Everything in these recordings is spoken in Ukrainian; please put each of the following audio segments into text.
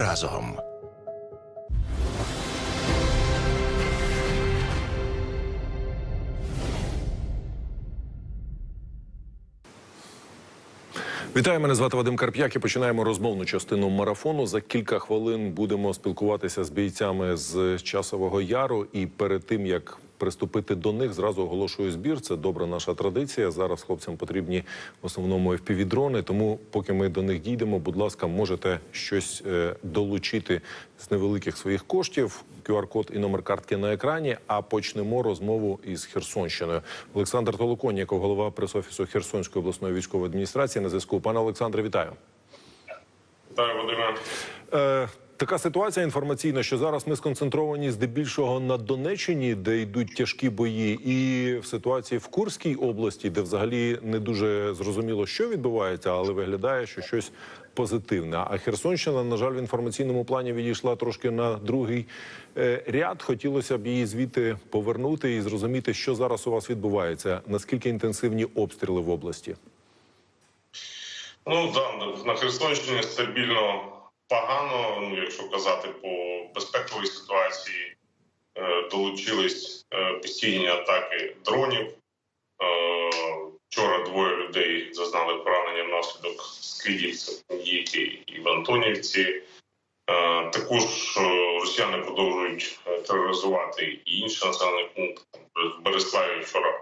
разом. Вітаю, мене звати Вадим Карп'як і починаємо розмовну частину марафону. За кілька хвилин будемо спілкуватися з бійцями з часового яру. І перед тим як приступити до них, зразу оголошую збір. Це добра наша традиція. Зараз хлопцям потрібні в основному FPV-дрони, Тому, поки ми до них дійдемо, будь ласка, можете щось е, долучити з невеликих своїх коштів. QR-код і номер картки на екрані. А почнемо розмову із Херсонщиною. Олександр Толоконіков, голова прес-офісу Херсонської обласної військової адміністрації. На зв'язку. Пане Олександре, вітаю. Вітаю, Володимир. Така ситуація інформаційна, що зараз ми сконцентровані здебільшого на Донеччині, де йдуть тяжкі бої, і в ситуації в Курській області, де взагалі не дуже зрозуміло, що відбувається, але виглядає, що щось позитивне. А Херсонщина, на жаль, в інформаційному плані відійшла трошки на другий е, ряд. Хотілося б її звідти повернути і зрозуміти, що зараз у вас відбувається. Наскільки інтенсивні обстріли в області? Ну да, на Херсонщині стабільно погано. Ну, якщо казати по безпековій ситуації, Е, долучились е, постійні атаки дронів. Е, Вчора двоє людей зазнали поранення внаслідок скидів Їки і в Антонівці. Також росіяни продовжують тероризувати і інші населені пункти. В Береславі вчора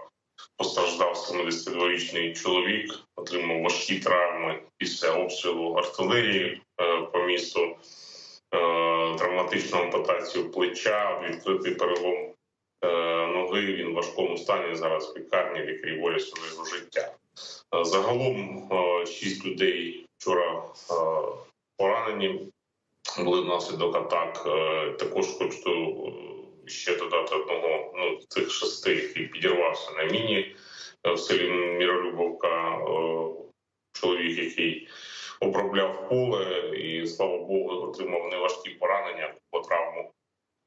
постраждав 72-річний чоловік, отримав важкі травми після обстрілу артилерії е, по місту, е, травматичну ампутацію плеча, відкритий перелом е, ноги. Він в важкому стані зараз в лікарні, лікарі волі свого життя. Загалом шість людей вчора поранені були внаслідок атак. Також хочу ще додати одного ну, цих шести, який підірвався на міні в селі Міролюбовка. Чоловік, який обробляв поле, і слава Богу, отримав неважкі поранення по травму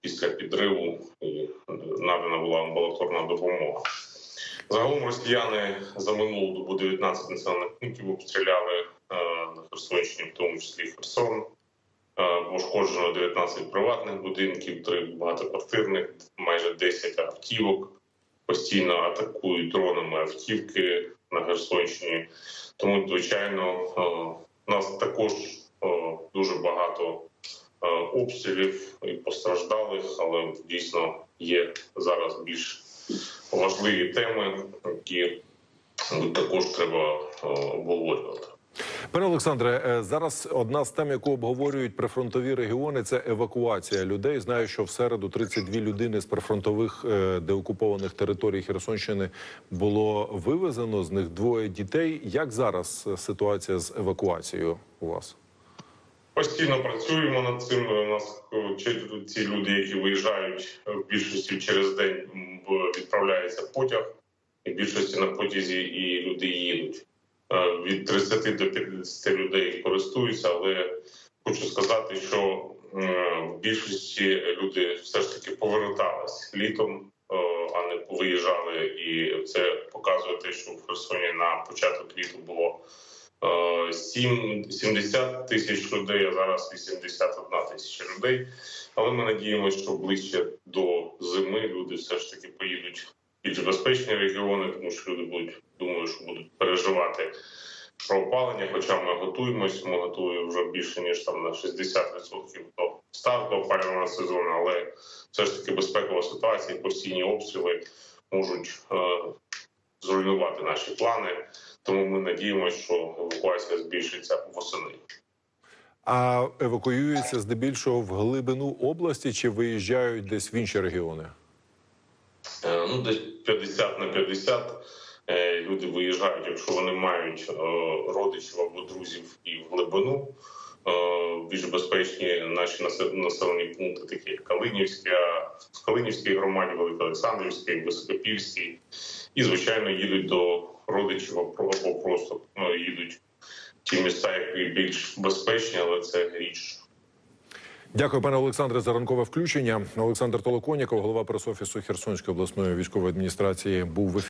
після підриву. І надана була амбулаторна допомога. Загалом росіяни за минулу добу 19 населених пунктів обстріляли е, на Херсонщині, в тому числі Херсон. Е, Пошкоджено 19 приватних будинків, 3 багатоквартирних, майже 10 автівок. Постійно атакують дронами автівки на Херсонщині. Тому, звичайно, е, у нас також е, дуже багато е, обстрілів і постраждалих, але дійсно є зараз більш важливі теми, які також треба е, обговорювати. Пане Олександре, е, зараз одна з тем, яку обговорюють прифронтові регіони, це евакуація людей. Знаю, що в середу 32 людини з прифронтових е, деокупованих територій Херсонщини було вивезено. З них двоє дітей. Як зараз е, ситуація з евакуацією у вас? Постійно працюємо над цим. У нас ці люди, які виїжджають в більшості через день відправляється потяг, і в більшості на потязі і люди їдуть. Е, Від 30 до 50 людей користуються, але хочу сказати, що е, в більшості люди все ж таки повертались літом, е, а не виїжджали. І це показує те, що в Херсоні на початок літа було е, 70 тисяч людей, а зараз 81 тисяча людей. Але ми надіємося, що ближче до зими люди все ж таки поїдуть більш безпечні регіони, тому що люди будуть, думаю, що будуть переживати про опалення. Хоча ми готуємось, ми готуємо вже більше ніж там на 60% до старту опалювального сезону, але все ж таки безпекова ситуація, постійні обстріли можуть е, зруйнувати наші плани. Тому ми надіємося, що евакуація збільшиться восени. А евакуюються здебільшого в глибину області чи виїжджають десь в інші регіони? Е, Ну, десь 50 на 50 е, люди виїжджають, якщо вони мають е, родичів або друзів і в глибину. Більш безпечні наші насе- населені пункти, такі як Калинівська, в Калинівській громаді, Великоолександрівській, Високопільській. І, звичайно, їдуть до родичів або просто їдуть ті міста, які більш безпечні, але це річ Дякую, пане Олександре, за ранкове включення. Олександр Толоконіков, голова прес-офісу Херсонської обласної військової адміністрації, був в.